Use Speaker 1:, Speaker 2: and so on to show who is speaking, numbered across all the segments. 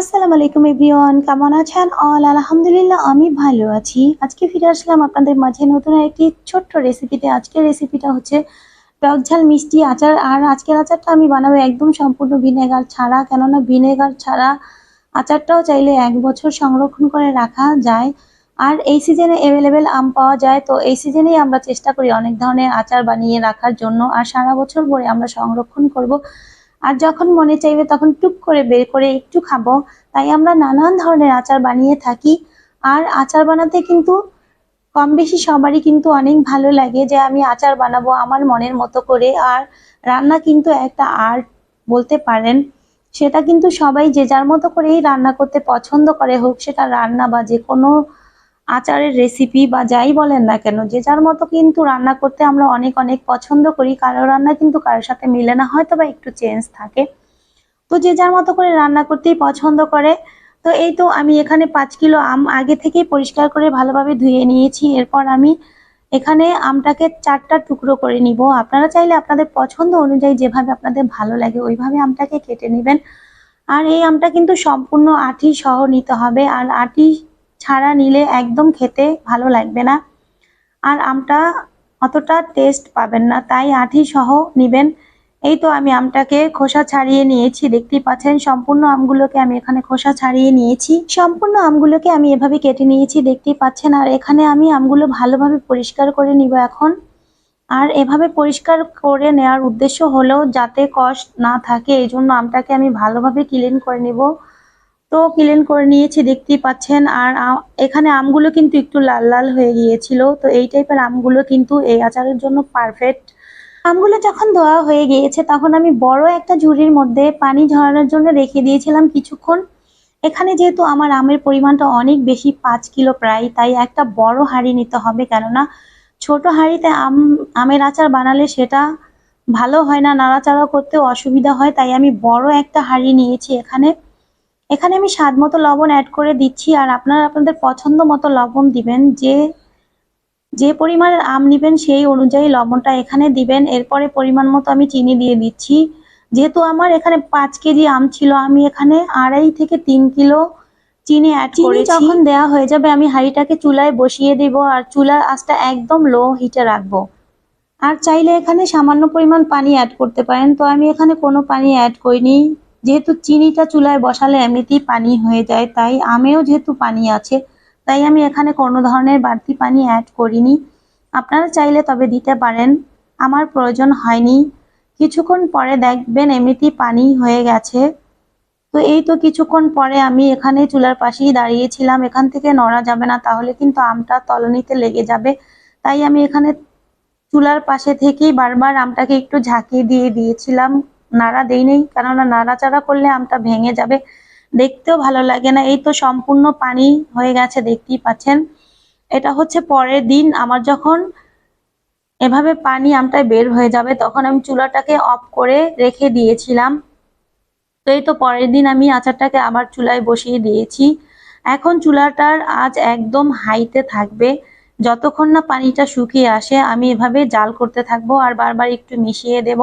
Speaker 1: আসসালামু আলাইকুম এভরিওয়ান, কেমন আছেন? অল আলহামদুলিল্লাহ, আমি ভালো আছি। আজকে ফিরে আসলাম আপনাদের মাঝে নতুন একটি ছোট্ট রেসিপিতে আজকের রেসিপিটা হচ্ছে টক ঝাল মিষ্টি আচার। আর আজকের আচারটা আমি বানাবো একদম সম্পূর্ণ ভিনেগার ছাড়া, কেননা ভিনেগার ছাড়া আচারটাও চাইলে এক বছর সংরক্ষণ করে রাখা যায়। আর এই সিজনে অ্যাভেলেবেল আম পাওয়া যায়, তো এই সিজনেই আমরা চেষ্টা করি অনেক ধরনের আচার বানিয়ে রাখার জন্য। আর সারা বছর পরে আমরা সংরক্ষণ করব আর যখন মনে চাইবে তখন টুক করে বের করে একটু খাব। তাই আমরা নানান ধরনের আচার বানিয়ে থাকি। আর আচার বানাতে কিন্তু কম বেশি সবারই কিন্তু অনেক ভালো লাগে যে আমি আচার বানাবো আমার মনের মতো করে। আর রান্না কিন্তু একটা আর্ট বলতে পারেন। সেটা কিন্তু সবাই যে যার মতো করেই রান্না করতে পছন্দ করে, হোক সেটা রান্না বা যে কোনো আচারের রেসিপি বা যাই বলেন না কেন, যে যার মতো কিন্তু রান্না করতে আমরা অনেক অনেক পছন্দ করি। কারও রান্না কিন্তু কারোর সাথে মিলে না হয়তো বা একটু চেঞ্জ থাকে। তো যে যার মতো করে রান্না করতেই পছন্দ করে। তো এই তো আমি এখানে পাঁচ কিলো আম আগে থেকেই পরিষ্কার করে ভালোভাবে ধুয়ে নিয়েছি। এরপর আমি এখানে আমটাকে চারটা টুকরো করে নিব। আপনারা চাইলে আপনাদের পছন্দ অনুযায়ী যেভাবে আপনাদের ভালো লাগে, ওইভাবে আমটাকে কেটে নেবেন। আর এই আমটা কিন্তু সম্পূর্ণ আঠি সহ নিতে হবে। আর আঠি ছাড়া নিলে একদম খেতে ভালো লাগবে না। আর আমটা অতটা টেস্ট পাবেন না, তাই আঠি সহ নিবেন। এই তো আমি আমটাকে খোসা ছাড়িয়ে নিয়েছি, দেখতেই পাচ্ছেন সম্পূর্ণ আমগুলোকে আমি এখানে খোসা ছাড়িয়ে নিয়েছি। সম্পূর্ণ আমগুলোকে আমি এভাবে কেটে নিয়েছি, দেখতেই পাচ্ছেন। আর এখানে আমি আমগুলো ভালোভাবে পরিষ্কার করে নিব এখন। আর এভাবে পরিষ্কার করে নেওয়ার উদ্দেশ্য হলো যাতে কষ না থাকে, এই জন্য আমটাকে আমি ভালোভাবে ক্লিন করে নিব। তো ক্লিন করে নিয়েছি, দেখতেই পাচ্ছেন। আর এখানে আমগুলো কিন্তু একটু লাল লাল হয়ে গিয়েছিল। তো এই টাইপের আমগুলো কিন্তু এই আচারের জন্য পারফেক্ট আমগুলো যখন ধোয়া হয়ে গিয়েছে, তখন আমি বড় একটা ঝুড়ির মধ্যে পানি ঝরানোর জন্য রেখে দিয়েছিলাম কিছুক্ষণ। এখানে যেহেতু আমার আমের পরিমাণটা অনেক বেশি, পাঁচ কিলো প্রায়, তাই একটা বড় হাঁড়ি নিতে হবে। কেননা, ছোট হাঁড়িতে আম, আমের আচার বানালে সেটা ভালো হয় না, নাড়াচাড়া করতেও অসুবিধা হয়। তাই আমি বড় একটা হাঁড়ি নিয়েছি এখানে। এখানে আমি স্বাদ মতো লবণ অ্যাড করে দিচ্ছি আর আপনারা আপনাদের পছন্দ মতো লবণ দিবেন যে যে পরিমাণের আম নিবেন সেই অনুযায়ী লবণটা এখানে দিবেন। এরপরে পরিমাণ মতো আমি চিনি দিয়ে দিচ্ছি। যেহেতু আমার এখানে পাঁচ কেজি আম ছিল আমি এখানে আড়াই থেকে তিন কিলো চিনি অ্যাড করে যখন দেওয়া হয়ে যাবে আমি হাঁড়িটাকে চুলায় বসিয়ে দিব আর চুলার আঁচটা একদম লো হিটে রাখব। আর চাইলে এখানে সামান্য পরিমাণ পানি অ্যাড করতে পারেন। তো আমি এখানে কোনো পানি অ্যাড করিনি। যেহেতু চিনিটা চুলায় বসালে এমনিতেই পানি হয়ে যায়, তাই আমেও যেহেতু পানি আছে, তাই আমি এখানে কোনো ধরনের বাড়তি পানি অ্যাড করিনি। আপনারা চাইলে তবে দিতে পারেন, আমার প্রয়োজন হয়নি। কিছুক্ষণ পরে দেখবেন এমনিতেই পানি হয়ে গেছে। তো এই তো কিছুক্ষণ পরে আমি এখানে চুলার পাশেই দাঁড়িয়েছিলাম, এখান থেকে নড়া যাবে না, তাহলে কিন্তু আমটা তলনিতে লেগে যাবে। তাই আমি এখানে চুলার পাশে থেকেই বারবার আমটাকে একটু ঝাঁকিয়ে দিয়ে দিয়েছিলাম। নাড়া দেই নেই, কেননা নাড়াচাড়া করলে আমটা ভেঙে যাবে। দেখতেও ভালো লাগে না। এই তো সম্পূর্ণ পানি হয়ে গেছে, দেখতেই পাচ্ছেন। এটা হচ্ছে পরের দিন, আমার যখন এভাবে পানি আমটায় বের হয়ে যাবে, তখন আমি চুলাটাকে অফ করে রেখে দিয়েছিলাম। তো এই তো পরের দিন আমি আচারটাকে আবার চুলায় বসিয়ে দিয়েছি। এখন চুলাটার আজ একদম হাইতে থাকবে। যতক্ষণ না পানিটা শুকিয়ে আসে, আমি এভাবে জাল করতে থাকব আর বারবার একটু মিশিয়ে দেব।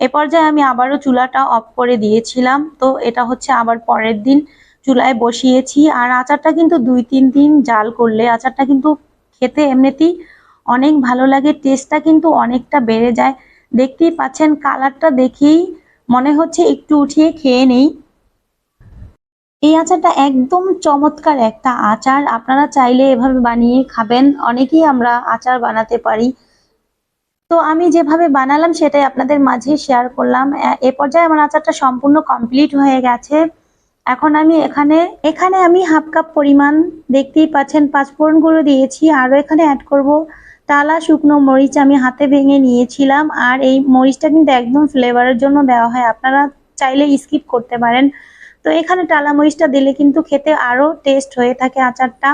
Speaker 1: এ পর্যায়ে আমি আবারও চুলাটা অফ করে দিয়েছিলাম। তো এটা হচ্ছে আবার পরের দিন চুলায় বসিয়েছি। আর আচারটা কিন্তু দুই তিন দিন জাল করলে আচারটা কিন্তু খেতে এমনিতেই অনেক ভালো লাগে, টেস্টটা কিন্তু অনেকটা বেড়ে যায়। দেখতেই পাচ্ছেন, কালারটা দেখেই মনে হচ্ছে একটু উঠিয়ে খেয়ে নেই। এই আচারটা একদম চমৎকার একটা আচার। আপনারা চাইলে এভাবে বানিয়ে খাবেন। অনেকেই আমরা আচার বানাতে পারি। তো আমি যেভাবে বানালাম সেটাই আপনাদের মাঝে শেয়ার করলাম। এ পর্যায়ে আমার আচারটা সম্পূর্ণ কমপ্লিট হয়ে গেছে। এখন আমি এখানে এখানে আমি হাফ কাপ পরিমাণ দেখতেই পাচ্ছেন পাঁচফোড়ন গুঁড়ো দিয়েছি। আরও এখানে অ্যাড করব টালা শুকনো মরিচ আমি হাতে ভেঙে নিয়েছিলাম। আর এই মরিচটা কিন্তু একদম ফ্লেভারের জন্য দেওয়া হয়। আপনারা চাইলে স্কিপ করতে পারেন। তো এখানে টালা মরিচটা দিলে কিন্তু খেতে আরও টেস্ট হয়ে থাকে আচারটা।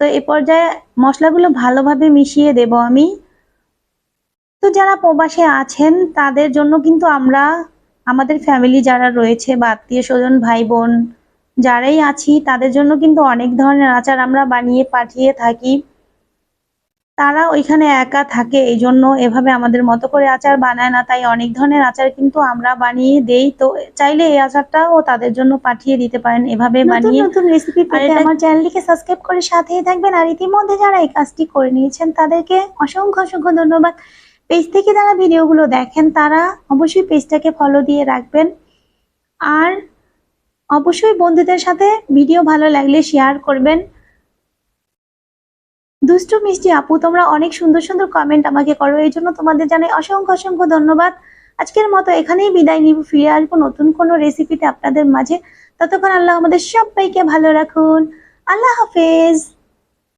Speaker 1: তো এ পর্যায়ে মশলাগুলো ভালোভাবে মিশিয়ে দেব আমি। তো যারা প্রবাসে আছেন, তাদের জন্য কিন্তু আমরা, আমাদের ফ্যামিলি যারা রয়েছে বা আত্মীয় স্বজন ভাই বোন যারাই আছি, তাদের জন্য কিন্তু অনেক ধরনের আচার আমরা বানিয়ে পাঠিয়ে থাকি। তারা ওইখানে একা থাকে এই জন্য এভাবে আমাদের মতো করে আচার বানায় না। তাই অনেক ধরনের আচার কিন্তু আমরা বানিয়ে দেই। তো চাইলে এই আচারটাও তাদের জন্য পাঠিয়ে দিতে পারেন। এভাবে বানিয়ে নতুন রেসিপি পেতে আমার চ্যানেলটিকে সাবস্ক্রাইব করে সাথেই থাকবেন। আর ইতিমধ্যে যারা এই কাজটি করে নিয়েছেন তাদেরকে অসংখ্য অসংখ্য ধন্যবাদ। পেজ থেকে যারা ভিডিওগুলো দেখেন তারা অবশ্যই পেজটাকে ফলো দিয়ে রাখবেন। আর অবশ্যই বন্ধুদের সাথে ভিডিও ভালো লাগলে শেয়ার করবেন। দুষ্টু, মিষ্টি আপু, তোমরা অনেক সুন্দর সুন্দর কমেন্ট আমাকে করো। এই জন্য তোমাদের জানাই অসংখ্য অসংখ্য ধন্যবাদ। আজকের মতো এখানেই বিদায় নিব। ফিরে আসব নতুন কোনো রেসিপিতে আপনাদের মাঝে। ততক্ষণ আল্লাহ আমাদের সবাইকে ভালো রাখুন। আল্লাহ হাফেজ।